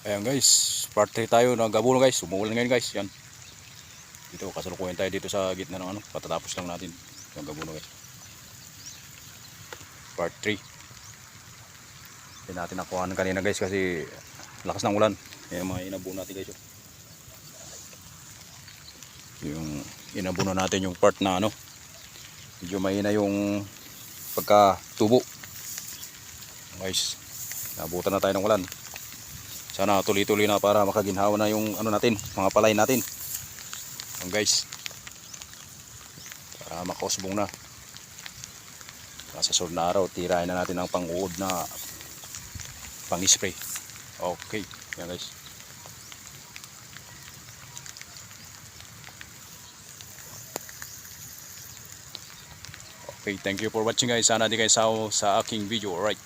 Ayan guys, part 3 tayo ng gabuno guys. Umuulan ngayon guys. Yan. Dito, kasalukuyan tayo dito sa gitna ng ano. Patatapos lang natin yung gabuno guys. Part 3. Hindi natin nakuha kanina guys kasi lakas ng ulan. Ayan mga inabuno natin guys. oh. Yung inabuno natin yung part na ano. Medyo mahina yung pagkatubo. Guys, nabutan na tayo ng ulan. Sana tuloy-tuloy na para makaginhawa na yung ano natin, mga palay natin. Yung guys. Para makausbong na. Sa sunod na araw, tirahin na natin ang pang-uod na pang-spray. Okay. Yan guys. Okay, thank you for watching guys. Sana di kayo sa, sa aking video. Alright.